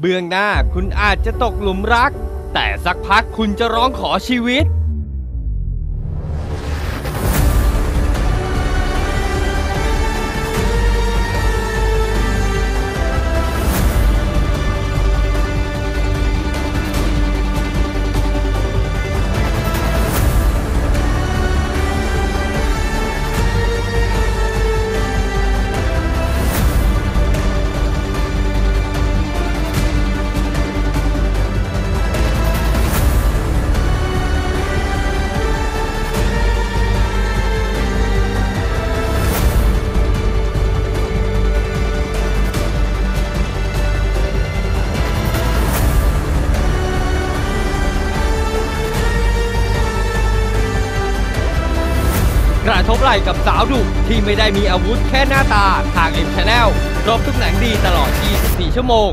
เบื้องหน้าคุณอาจจะตกหลุมรัก แต่สักพักคุณจะร้องขอชีวิต กระทบไหล่กับสาวดุที่ไม่ได้มีอาวุธแค่หน้าตา ทางเอ็มชาแนลครบทุกแหน่งดีตลอด 24 ชั่วโมง